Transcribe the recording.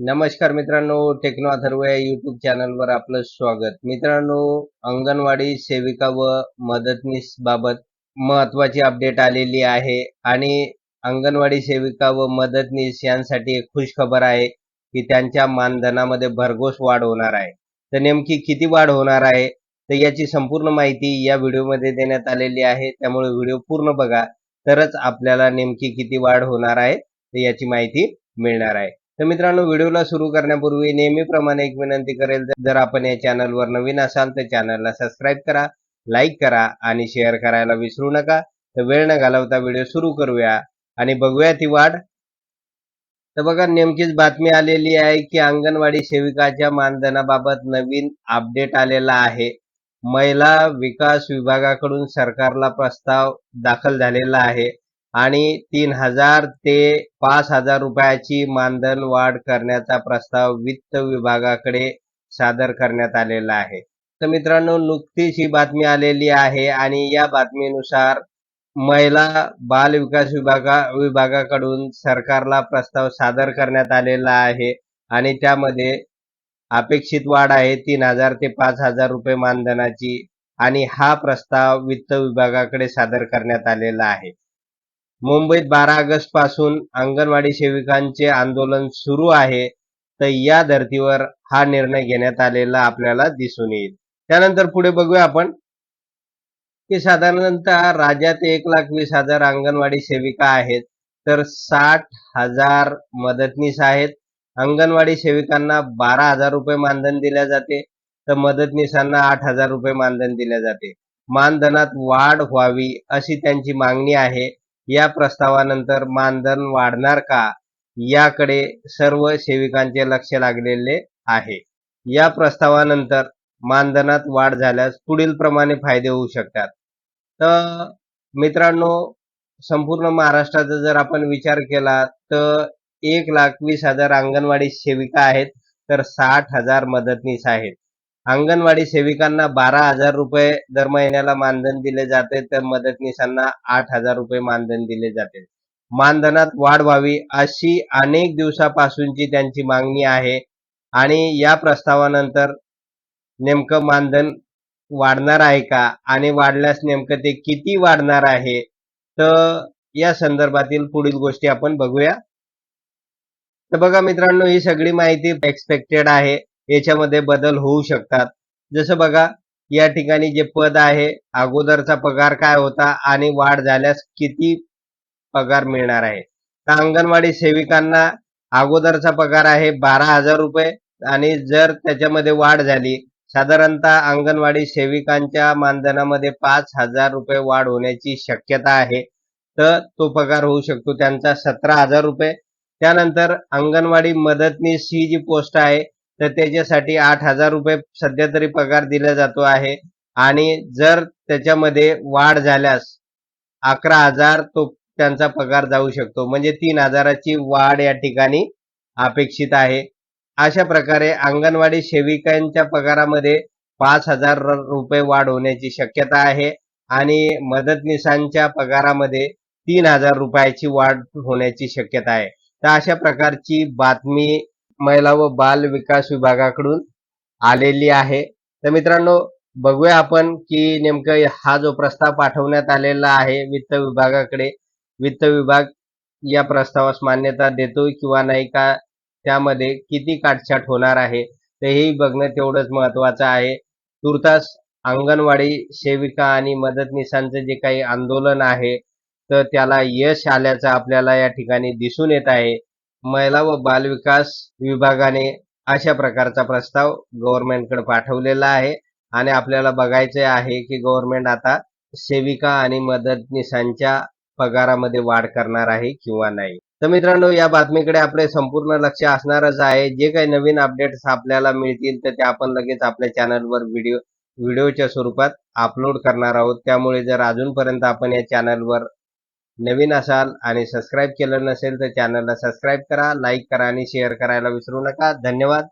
नमस्कार मित्रांनो टेक्नो अथर्व या युट्यूब चॅनलवर आपलं स्वागत. मित्रांनो अंगणवाडी सेविका व मदतनीस बाबत महत्वाची अपडेट आलेली आहे आणि अंगणवाडी सेविका व मदतनीस यांसाठी एक खुश खबर आहे की त्यांच्या मानधनामध्ये भरघोस वाढ होणार आहे. तर नेमकी किती वाढ होणार आहे? तर याची संपूर्ण माहिती या व्हिडिओमध्ये देण्यात आलेली आहे. त्यामुळे व्हिडिओ पूर्ण बघा. तरच आपल्याला नेमकी किती वाढ होणार आहे तर याची माहिती मिळणार आहे. तर मित्रांनो व्हिडिओला सुरू करण्यापूर्वी नेहमीप्रमाणे एक विनंती करेल जर आपण या चॅनलवर नवीन असाल तर चॅनलला सबस्क्राईब करा लाईक करा आणि शेअर करायला विसरू नका. तर वेळ न घालवता व्हिडिओ सुरू करूया आणि बघूया ती वाढ. तर बघा नेमकीच बातमी आलेली आहे की अंगणवाडी सेविकाच्या मानधनाबाबत नवीन अपडेट आलेला आहे. महिला विकास विभागाकडून सरकारला प्रस्ताव दाखल झालेला आहे. आणि तीन हजार ते पाच हजार रुपयाची मानधन वाढ करण्याचा प्रस्ताव वित्त विभागाकडे सादर करण्यात आलेला आहे. तर मित्रांनो नुकतीच ही बातमी आलेली आहे आणि या बातमीनुसार महिला बाल विकास विभागा विभागाकडून सरकारला प्रस्ताव सादर करण्यात आलेला आहे आणि त्यामध्ये अपेक्षित वाढ आहे तीन हजार ते पाच हजार रुपये मानधनाची आणि हा प्रस्ताव वित्त विभागाकडे सादर करण्यात आलेला आहे. मुंबईत बारा ऑगस्टपासून अंगणवाडी सेविकांचे आंदोलन सुरू आहे तर या धर्तीवर हा निर्णय घेण्यात आलेला आपल्याला दिसून येईल. त्यानंतर पुढे बघूया आपण की साधारणतः राज्यात एक लाख वीस हजार अंगणवाडी सेविका आहेत तर साठ हजार मदतनीस आहेत. अंगणवाडी सेविकांना बारा हजार रुपये मानधन दिले जाते तर मदतनीसांना आठ हजार रुपये मानधन दिले जाते. मानधनात वाढ व्हावी अशी त्यांची मागणी आहे. या प्रस्तावानंतर मानधन वाढणार का? याकडे सर्व सेविकांचे लक्ष लागलेले आहे. या प्रस्तावानंतर मानधनात वाढ झाल्यास पुढील प्रमाणे फायदे होऊ शकतात. तर मित्रांनो संपूर्ण महाराष्ट्राचा जर आपण विचार केला तर एक लाख वीस हजार अंगणवाडी सेविका आहेत तर साठ हजार मदतनीस आहेत. अंगणवाडी सेविकांना बारा हजार रुपये दर महिन्याला मानधन दिले जाते. तर मदतनीसांना आठ हजार रुपये मानधन दिले जाते. मानधनात वाढ व्हावी अशी अनेक दिवसापासूनची त्यांची मागणी आहे. आणि या प्रस्तावानंतर नेमकं मानधन वाढणार आहे का? आणि वाढल्यास नेमकं ते किती वाढणार आहे? तर या संदर्भातील पुढील गोष्टी आपण बघूया. तर बघा मित्रांनो ही सगळी माहिती एक्सपेक्टेड आहे. याच्यामध्ये बदल होऊ शकतात. जसं बघा या ठिकाणी जे पद आहे अगोदरचा पगार काय होता आणि वाढ झाल्यास किती पगार मिळणार आहे? तर अंगणवाडी सेविकांना अगोदरचा पगार आहे बारा हजार रुपये आणि जर त्याच्यामध्ये वाढ झाली साधारणतः अंगणवाडी सेविकांच्या मानधनामध्ये पाच हजार रुपये वाढ होण्याची शक्यता आहे. तर तो पगार होऊ शकतो त्यांचा सतरा हजार रुपये. त्यानंतर अंगणवाडी मदतनीस ही जी पोस्ट आहे तर त्याच्यासाठी आठ हजार रुपये सध्या तरी पगार दिला जातो आहे. आणि जर त्याच्यामध्ये वाढ झाल्यास अकरा हजार तो त्यांचा पगार जाऊ शकतो. म्हणजे तीन हजाराची वाढ या ठिकाणी अपेक्षित आहे. अशा प्रकारे अंगणवाडी सेविकांच्या पगारामध्ये पाच हजार रुपये वाढ होण्याची शक्यता आहे. आणि मदतनीसांच्या पगारामध्ये तीन हजार रुपयाची वाढ होण्याची शक्यता आहे. तर अशा प्रकारची बातमी महिला व बाल विकास विभागाकडून आलेली आहे. तर मित्रांनो बघूया आपण की नेमकं हा जो प्रस्ताव पाठवण्यात आलेला आहे वित्त विभागाकडे वित्त विभाग या प्रस्तावास मान्यता देतोय किंवा नाही का त्यामध्ये किती काटछाट होणार आहे तर हेही बघणं तेवढंच महत्वाचं आहे. तुर्तास अंगणवाडी सेविका आणि मदतनीसांचं जे काही आंदोलन आहे तर त्याला यश आल्याचं आपल्याला या ठिकाणी दिसून येत आहे. महिला व बालविकास विभागाने अशा प्रकारचा प्रस्ताव गव्हर्नमेंटकडे पाठवलेला आहे. आणि आपल्याला बघायचे आहे की गव्हर्नमेंट आता सेविका आणि मदतनीसांच्या पगारामध्ये वाढ करणार आहे किंवा नाही. तर मित्रांनो या बातमीकडे आपले संपूर्ण लक्ष असणारच आहे. जे काही नवीन अपडेट्स आपल्याला मिळतील तर ते आपण लगेच आपल्या चॅनलवर व्हिडिओ व्हिडिओच्या स्वरूपात अपलोड करणार आहोत. त्यामुळे जर अजूनपर्यंत आपण या चॅनलवर नवीन असाल आणि सबस्क्राईब केलं नसेल तर चॅनलला सबस्क्राईब करा लाईक करा आणि शेअर करायला विसरू नका. धन्यवाद.